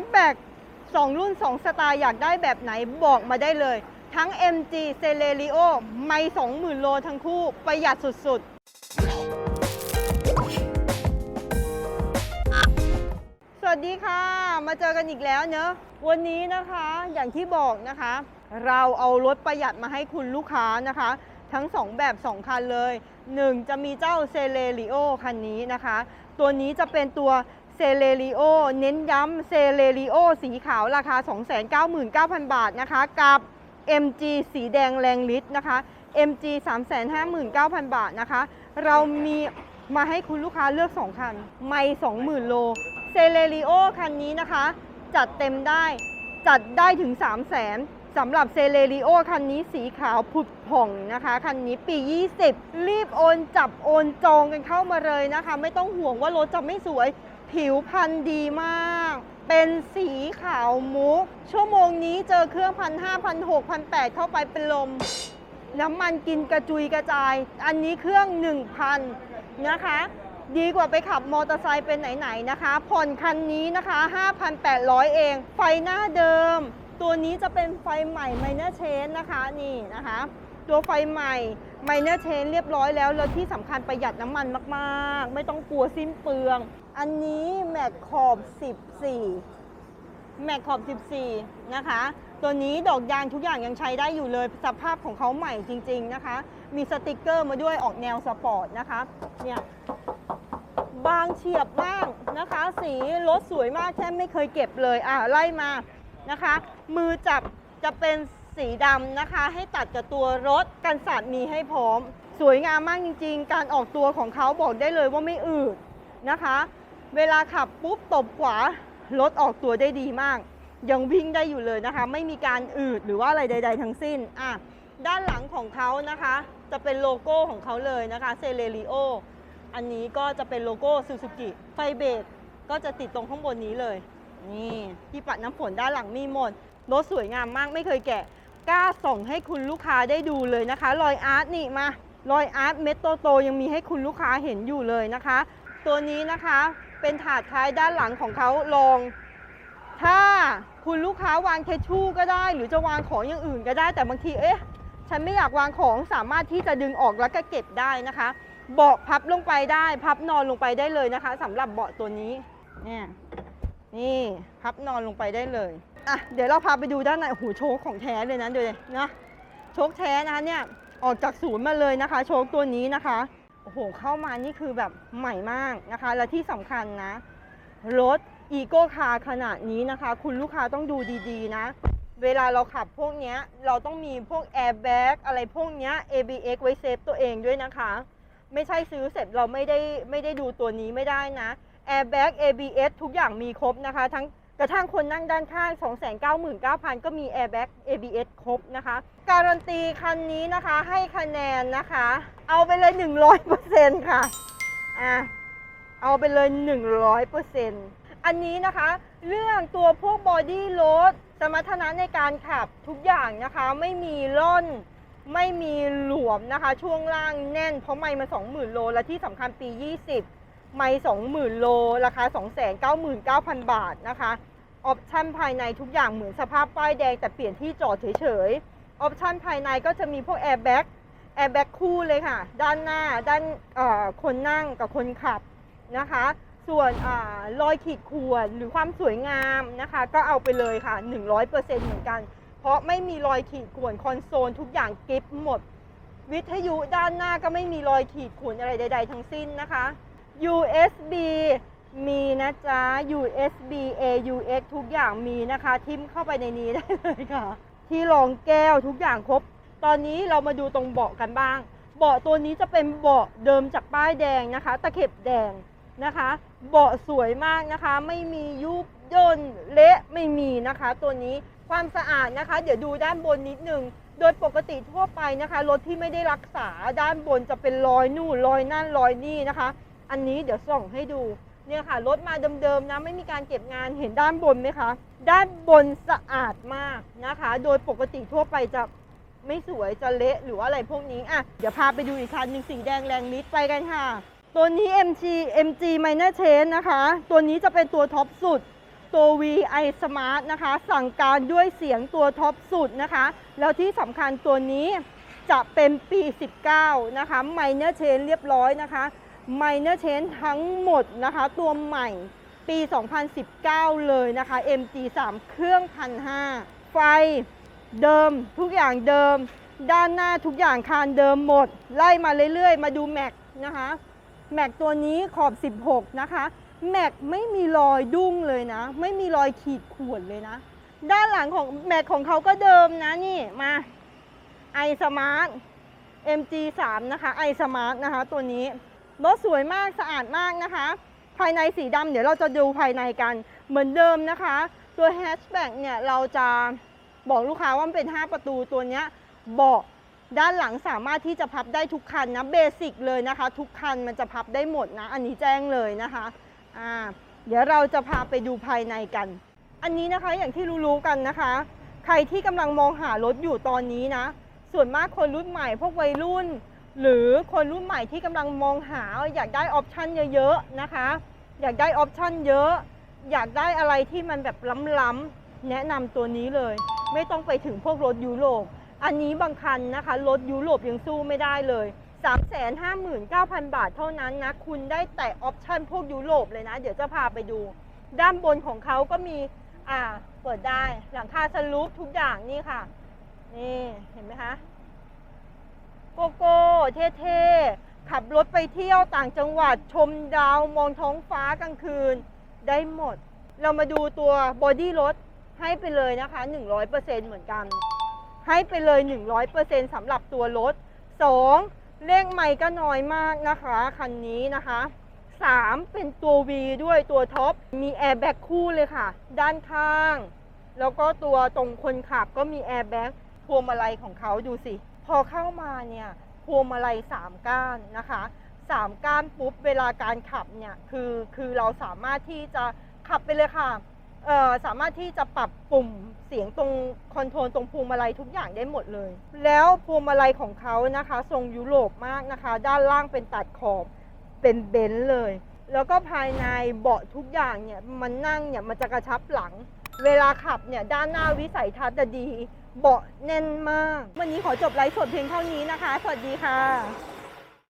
ชแบ็ก2รุ่น 2 สไตล์อยากได้แบบไหนบอกมาได้เลย ทั้ง MG Celerio ไม่ 20,000 โลทั้งคู่ประหยัดสุดๆ สวัสดีค่ะ มาเจอกันอีกแล้วเนอะ วันนี้นะคะอย่างที่บอกนะคะ เราเอารถประหยัดมาให้คุณลูกค้านะคะ ทั้ง 2 แบบ 2 คันเลย 1 จะมีเจ้าเซเลริโอคันนี้นะคะ ตัวนี้จะเป็นตัว เซเลริโอเน้นย้ำเซเลริโอสีขาวราคา 299,000 บาทนะคะ กับ MG สีแดงแรงฤทธิ์นะคะ MG 359,000 บาทนะคะ เรามีมาให้คุณลูกค้าเลือก 2 คัน ไม่20,000 โลเซเลริโอคันนี้นะคะ จัดเต็มได้จัดได้ถึง 3 0 0 0 0 0สำหรับเซเลริโอคันนี้สีขาวผุดผ่องนะคะ คันนี้ปี 20 รีบโอนจับโอนจองกันเข้ามาเลยนะคะ ไม่ต้องห่วงว่ารถจะไม่สวย ผิวพันธุ์ดีมาก เป็นสีขาวมุก ชั่วโมงนี้เจอเครื่องพันห้าพันหกพันแปดเข้าไปเป็นลม น้ำมันกินกระจุยกระจาย อันนี้เครื่อง 1,000 นะคะ ดีกว่าไปขับมอเตอร์ไซค์เป็นไหน ๆ นะคะ ผ่อนคันนี้นะคะ 5,800 เอง ไฟหน้าเดิม ตัวนี้จะเป็นไฟใหม่ไมเนอร์เชนนะคะ นี่นะคะ ตัวไฟใหม่ไมเนอร์เชนเรียบร้อยแล้ว แล้วที่สำคัญประหยัดน้ำมันมาก ๆ ไม่ต้องกลัวสิ้นเปลือง อันนี้แม็กขอบ 14 แม็กขอบ 14 นะคะ ตัวนี้ดอกยางทุกอย่างยังใช้ได้อยู่เลย สภาพของเขาใหม่จริง ๆ นะคะ มีสติกเกอร์มาด้วยออกแนวสปอร์ตนะคะ เนี่ยบางเฉียบมากนะคะ สีรถสวยมากแค่ไม่เคยเก็บเลย อะไล่มานะคะ มือจับจะเป็น สีดำนะคะ ให้ตัดกับตัวรถกันสาดมีให้พร้อม สวยงามมากจริง ๆ การออกตัวของเขาบอกได้เลยว่าไม่อืดนะคะ เวลาขับปุ๊บตบขวารถออกตัวได้ดีมาก ยังวิ่งได้อยู่เลยนะคะ ไม่มีการอืดหรือว่าอะไรใด ๆ ทั้งสิ้นอะด้านหลังของเขานะคะ จะเป็นโลโก้ของเขาเลยนะคะเซเลริโออันนี้ก็จะเป็นโลโก้ซูซูกิไฟเบรกก็จะติดตรงข้างบนนี้เลย นี่ที่ปัดน้ำฝนด้านหลังมีหมดรถสวยงามมากไม่เคยแกะ กล้าส่งให้คุณลูกค้าได้ดูเลยนะคะ รอยอาร์ตนี่มารอยอาร์ตเม็ดโตๆยังมีให้คุณลูกค้าเห็นอยู่เลยนะคะ ตัวนี้นะคะเป็นถาดท้ายด้านหลังของเขาลอง ถ้าคุณลูกค้าวางเทชชู่ก็ได้ หรือจะวางของอย่างอื่นก็ได้แต่บางทีเอ๊ะฉันไม่อยากวางของสามารถที่จะดึงออกแล้วก็เก็บได้นะคะเบาะพับลงไปได้ พับนอนลงไปได้เลยนะคะสำหรับเบาะตัวนี้เนี่ยนี่พับนอนลงไปได้เลย อะเดี๋ยวเราพาไปดูด้านในโอ้โหโชคของแท้เลยนะเดี๋ยวนะโชคแท้นะคะเนี่ยออกจากศูนย์มาเลยนะคะ โชคตัวนี้นะคะโอ้โหเข้ามานี่คือแบบใหม่มากนะคะ และที่สำคัญนะรถอีโก้คาร์ขนาดนี้นะคะ คุณลูกค้าต้องดูดีๆ นะ เวลาเราขับพวกเนี้ยเราต้องมีพวกแอร์แบ็กอะไรพวกเนี้ย ABX ไว้เซฟตัวเองด้วยนะคะ ไม่ใช่ซื้อเสร็จเราไม่ได้ไม่ได้ดูตัวนี้ไม่ได้นะ Airbag ABS ทุกอย่างมีครบนะคะ ทั้ง กระทั่งคนนั่งด้านข้าง 299,000 ก็มี Airbag ABS ครบนะคะ การันตีคันนี้นะคะให้คะแนนนะคะ เอาไปเลย 100%ค่ะอะ เอาไปเลย 100%อันนี้นะคะ เรื่องตัวพวกบอดี้รถสมรรถนะในการขับทุกอย่างนะคะ ไม่มีร่อนไม่มีหลวมนะคะ ช่วงล่างแน่นเพราะไม่มา 20,000 โล และที่สำคัญปี 20 ไม่20,000โล ราคา 299,000 บาทนะคะ ออปชั่นภายในทุกอย่างเหมือนสภาพป้ายแดงแต่เปลี่ยนที่จอดเฉยๆ ออปชั่นภายในก็จะมีพวกแอร์แบ็กแอร์แบ็กคู่เลยค่ะ ด้านหน้าด้านคนนั่งกับคนขับนะคะ ส่วนอรอยขีดข่วนหรือความสวยงามนะคะ ก็เอาไปเลยค่ะ 100%เหมือนกัน เพราะไม่มีรอยขีดข่วนคอนโซลทุกอย่างกิฟหมด วิทยุด้านหน้าก็ไม่มีรอยขีดข่วนอะไรใด ๆ ทั้งสิ้นนะคะ USB มีนะจ๊ะ USB AUX ทุกอย่างมีนะคะ ทิมเข้าไปในนี้ได้เลยค่ะ ที่รองแก้วทุกอย่างครบ ตอนนี้เรามาดูตรงเบาะกันบ้าง เบาะตัวนี้จะเป็นเบาะเดิมจากป้ายแดงนะคะ ตะเข็บแดงนะคะ เบาะสวยมากนะคะ ไม่มียุบย่นเละไม่มีนะคะ ตัวนี้ความสะอาดนะคะ เดี๋ยวดูด้านบนนิดนึง โดยปกติทั่วไปนะคะ รถที่ไม่ได้รักษาด้านบนจะเป็นรอยนู่นรอยนั่นรอยนี่นะคะ อันนี้เดี๋ยวส่องให้ดู เนี่ยค่ะรถมาเดิมๆนะไม่มีการเก็บงานเห็นด้านบนไหมคะ ด้านบนสะอาดมากนะคะ โดยปกติทั่วไปจะไม่สวยจะเละหรือว่าอะไรพวกนี้อะเดี๋ยวพาไปดูอีกคันหนึ่งสีแดงแรงมิดไปกันค่ะ ตัวนี้ MG MG Minor Change นะคะ ตัวนี้จะเป็นตัวท็อปสุดตัว VI Smart นะคะ สั่งการด้วยเสียงตัวท็อปสุดนะคะ แล้วที่สำคัญตัวนี้จะเป็นปี 19 นะคะ Minor Change เรียบร้อยนะคะ Minor Change ทั้งหมดนะคะ ตัวใหม่ปี 2019 เลยนะคะ MG3 เครื่องพันห้าไฟเดิมทุกอย่างเดิม ด้านหน้าทุกอย่างคานเดิมหมด ไล่มาเรื่อยๆ มาดูแม็กนะคะแม็กตัวนี้ขอบ 16 นะคะแม็กไม่มีรอยดุ้งเลยนะ ไม่มีรอยขีดข่วนเลยนะ ด้านหลังของแม็กของเขาก็เดิมนะนี่มา i Smart MG3 นะคะ i Smart นะคะตัวนี้ รถสวยมากสะอาดมากนะคะ ภายในสีดำเดี๋ยวเราจะดูภายในกันเหมือนเดิมนะคะ ตัวแฮชแบ็กเนี่ยเราจะบอกลูกค้าว่ามันเป็น 5 ประตูตัวเนี้ยเบาะด้านหลังสามารถที่จะพับได้ทุกคันนะเบสิกเลยนะคะ ทุกคันมันจะพับได้หมดนะ อันนี้แจ้งเลยนะคะอ่าเดี๋ยวเราจะพาไปดูภายในกัน อันนี้นะคะอย่างที่รู้ๆกันนะคะ ใครที่กำลังมองหารถอยู่ตอนนี้นะ ส่วนมากคนรุ่นใหม่ พวกวัยรุ่น หรือคนรุ่นใหม่ที่กำลังมองหาอยากได้ออปชันเยอะๆนะคะ อยากได้ออปชันเยอะ อยากได้อะไรที่มันแบบล้ำๆแนะนำตัวนี้เลย ไม่ต้องไปถึงพวกรถยุโรปอันนี้บางคันนะคะรถยุโรปยังสู้ไม่ได้เลย359,000 บาทเท่านั้นนะ คุณได้แต่ออปชันพวกยุโรปเลยนะ เดี๋ยวจะพาไปดู ด้านบนของเขาก็มีอ่าเปิดได้หลังคาสลูปทุกอย่างนี่ค่ะ นี่ เห็นไหมคะ โกโก้เท่ๆ ขับรถไปเที่ยวต่างจังหวัดชมดาวมองท้องฟ้ากลางคืน ได้หมด เรามาดูตัวบอดี้รถให้ไปเลยนะคะ 100%เหมือนกัน ให้ไปเลย 100%สำหรับตัวรถ 2. เลขไม่ก็น้อยมากนะคะ คันนี้นะคะ 3. เป็นตัว V ด้วยตัวท็อป มีแอร์แบ็กคู่เลยค่ะ ด้านข้าง แล้วก็ตัวตรงคนขับก็มีแอร์แบ็กพวงมาลัยของเขาดูสิ พอเข้ามาเนี่ยพวงมาลัย3ก้านนะคะ3ก้านปุ๊บเวลาการขับเนี่ยคือคือเราสามารถที่จะขับไปเลยค่ะเอ่อสามารถที่จะปรับปุ่มเสียงตรงคอนโทรลตรงพวงมาลัยทุกอย่างได้หมดเลย แล้วพวงมาลัยของเขานะคะทรงยุโรปมากนะคะ ด้านล่างเป็นตัดขอบเป็นเบนซ์เลย แล้วก็ภายในเบาะทุกอย่างเนี่ยมันนั่งเนี่ยมันจะกระชับหลัง เวลาขับเนี่ยด้านหน้าวิสัยทัศน์จะดี เบาะแน่นมาก วันนี้ขอจบไลฟ์สดเพียงเท่านี้นะคะ สวัสดีค่ะ